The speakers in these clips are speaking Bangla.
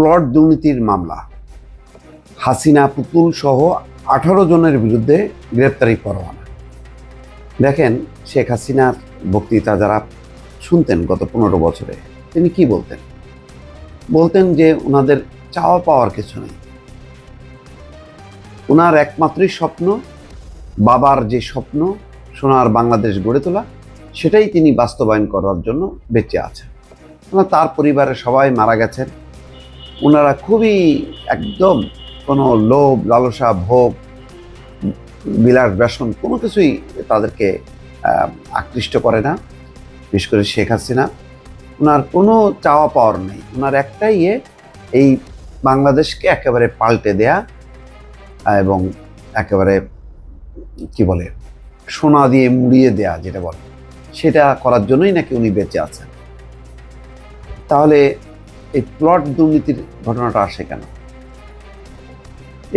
প্লট দুর্নীতির মামলা। হাসিনা, পুতুল সহ আঠারো জনের বিরুদ্ধে গ্রেপ্তারি পরোয়ানা। দেখেন শেখ হাসিনার বক্তৃতা যারা শুনতেন গত পনেরো বছরে, তিনি কি বলতেন? বলতেন যে ওনাদের চাওয়া পাওয়ার কিছু নেই। ওনার একমাত্রই স্বপ্ন, বাবার যে স্বপ্ন, সোনার বাংলাদেশ গড়ে তোলা, সেটাই তিনি বাস্তবায়ন করার জন্য বেঁচে আছেন। তার পরিবারের সবাই মারা গেছেন। ওনারা খুবই একদম কোনো লোভ, লালসা, ভোগ, বিলাস, ব্যসন কোনো কিছুই তাদেরকে আকৃষ্ট করে না, বিশেষ করে শেখ হাসিনা। ওনার কোনো চাওয়া পাওয়ার নেই। ওনার একটাই ইয়ে এই বাংলাদেশকে একেবারে পাল্টে দেয়া এবং একেবারে, কি বলে, সোনা দিয়ে মুড়িয়ে দেয়া যেটা বলে, সেটা করার জন্যই নাকি উনি বেঁচে আছেন। তাহলে এই প্লট দুর্নীতির ঘটনাটা আসে কেন?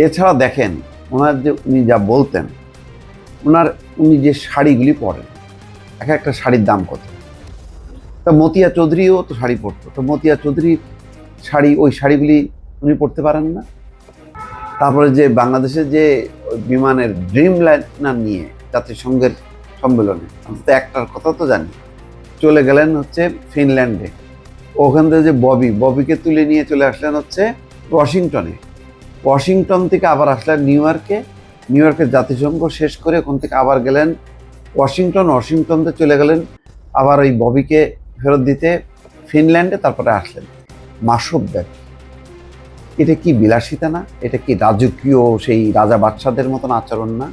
এছাড়া দেখেন, ওনার যে উনি যা বলতেন, ওনার উনি যে শাড়িগুলি পরেন, এক একটা শাড়ির দাম কত? তা মতিয়া চৌধুরীও তো শাড়ি পরতো, তো মতিয়া চৌধুরীর শাড়ি, ওই শাড়িগুলি উনি পরতে পারেন না? তারপরে যে বাংলাদেশের যে বিমানের ড্রিম লাইনার নিয়ে জাতিসংঘের সম্মেলনে অন্তত একটার কথা তো জানি, চলে গেলেন হচ্ছে ফিনল্যান্ডে। ওখান থেকে যে ববি, ববিকে তুলে নিয়ে চলে আসলেন হচ্ছে ওয়াশিংটনে। ওয়াশিংটন থেকে আবার আসলেন নিউ ইয়র্কে। নিউ ইয়র্কের জাতিসংঘ শেষ করে ওখান থেকে আবার গেলেন ওয়াশিংটন। ওয়াশিংটনতে চলে গেলেন, আবার ওই ববিকে ফেরত দিতে ফিনল্যান্ডে, তারপরে আসলেন। মাসব ব্যাপী এটা কি বিলাসিতা না? এটা কি রাজকীয় সেই রাজা বাদশাদের মতন আচরণ না?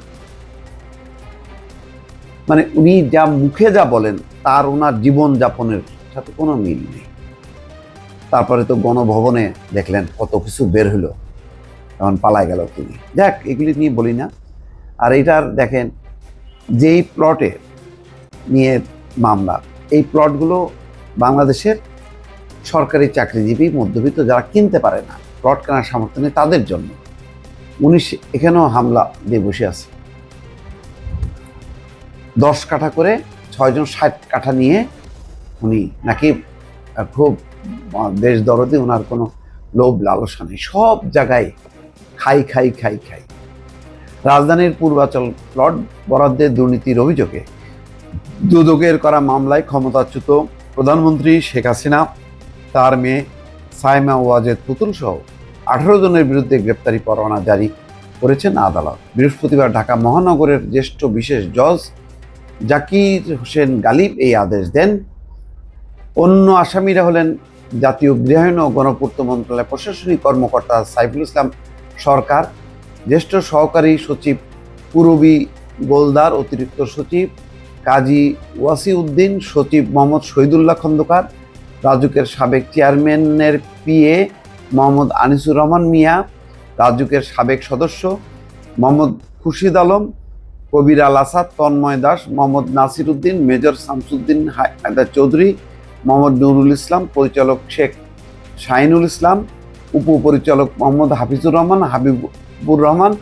মানে উনি যা মুখে যা বলেন, তার ওনার জীবন যাপনের সাথে কোনো মিল নেই। তারপরে তো গণভবনে দেখলেন কত কিছু বের হলো। তখন পালায় গেল তিনি যাক, এগুলি নিয়ে বলি না। আর এটার দেখেন, যেই প্লটে নিয়ে মামলা, এই প্লটগুলো বাংলাদেশের সরকারি চাকরিজীবী, মধ্যবিত্ত যারা কিনতে পারে না প্লট কেনার সামর্থ্য নেই তাদের জন্য। উনি সে- এখানেও হামলা দিয়ে বসে আছে। দশ কাঠা করে ছয়জন, ষাট কাঠা নিয়ে উনি নাকি খুব দেশ দরদে ওনার কোনো লোভ লালসা নেই। সব জায়গায় খাই খাই খাই খাই। রাজধানীর পূর্বাচল প্লট বরাদ্দের দুর্নীতির অভিযোগে দুদকের করা মামলায় ক্ষমতাচ্যুত প্রধানমন্ত্রী শেখ হাসিনা, তার মেয়ে সাইমা ওয়াজেদ পুতুল সহ আঠারো জনের বিরুদ্ধে গ্রেপ্তারি পরোয়ানা জারি করেছেন আদালত। বৃহস্পতিবার ঢাকা মহানগরের জ্যেষ্ঠ বিশেষ জজ জাকির হোসেন গালিব এই আদেশ দেন। অন্য আসামিরা হলেন জাতীয় গৃহায়ণ ও গণপূর্ত মন্ত্রণালয়ের প্রশাসনিক কর্মকর্তা সাইফুল ইসলাম সরকার, জ্যেষ্ঠ সহকারী সচিব পুরবী গোলদার, অতিরিক্ত সচিব কাজী ওয়াসিউদ্দিন, সচিব মোহাম্মদ শহীদুল্লাহ খন্দকার রাজুকের সাবেক চেয়ারম্যানের পিএ মোহাম্মদ আনিসুর রহমান মিয়া রাজুকের সাবেক সদস্য মোহাম্মদ খুরশিদ আলম, কবির আল আসাদ, তন্ময় দাস, মোহাম্মদ নাসির উদ্দিন, মেজর শামসুদ্দিন হায়দার চৌধুরী মোহাম্মদ নুরুল ইসলাম, পরিচালক শেখ শাহিনুল ইসলাম, উপপরিচালক মোহাম্মদ হাফিজুর রহমান, হাবিবুর রহমান,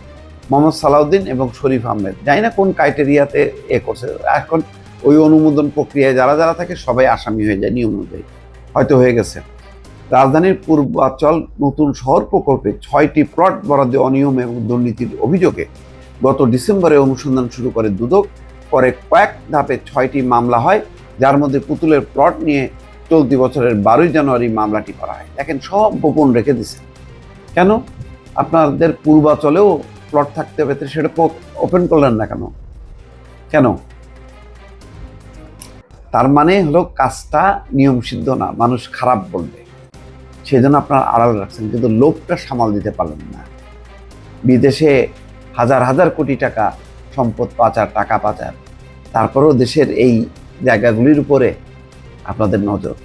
মোহাম্মদ সালাউদ্দিন এবং শরীফ আহমেদ। জানি না কোন ক্রাইটেরিয়াতে এ করছে। এখন ওই অনুমোদন প্রক্রিয়ায় যারা যারা থাকে সবাই আসামি হয়ে যায় নিয়ম অনুযায়ী। হয়তো হয়ে গেছে। রাজধানীর পূর্বাচল নতুন শহর প্রকল্পে ছয়টি প্লট বরাদ্দে অনিয়ম এবং দুর্নীতির অভিযোগে গত ডিসেম্বরে অনুসন্ধান শুরু করে দুদক। পরে কয়েক ধাপে ছয়টি মামলা হয়। যার মধ্যে পুতুলের প্লট নিয়ে চলতি বছরের বারোই জানুয়ারি মামলাটি করা হয়। দেখেন, সব গোপন রেখে দিছে। কেন? আপনাদের পূর্বাচলেও প্লট থাকতে হবে সেটা ওপেন করলেন না কেন? কেন? তার মানে হলো কাজটা নিয়ম সিদ্ধ না, মানুষ খারাপ বলবে। সেজন্য আপনার আড়াল রাখছেন, কিন্তু লোকটা সামাল দিতে পারলেন না। বিদেশে হাজার হাজার কোটি টাকা সম্পদ পাচার, টাকা পাচার, তারপরেও দেশের এই জায়গাগুলির উপরে আপনাদের নজর।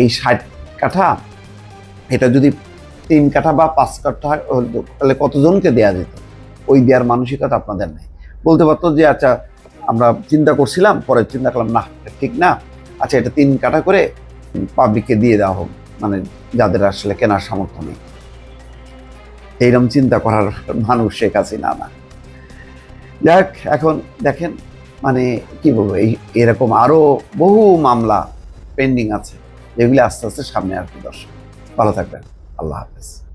এই ষাট কাঠা, এটা যদি তিন কাঠা বা পাঁচ কাঠা তাহলে কতজনকে দেয়া যেত? ওই দেওয়ার মানসিকতা আপনাদের নেই। বলতে পারতো যে আচ্ছা আমরা চিন্তা করছিলাম, পরে চিন্তা করলাম না ঠিক না। আচ্ছা এটা তিন কাঠা করে পাবলিককে দিয়ে দেওয়া হোক। মানে যাদের আসলে কেনার সামর্থ্য নেই। এইরকম চিন্তা করার মানুষ শেখ হাসিনা না। যাক, এখন দেখেন মানে কি বলব, এই, এরকম আরও বহু মামলা পেন্ডিং আছে, যেগুলি আস্তে আস্তে সামনে আর কি দর্শক। ভালো থাকবেন। আল্লাহ হাফেজ।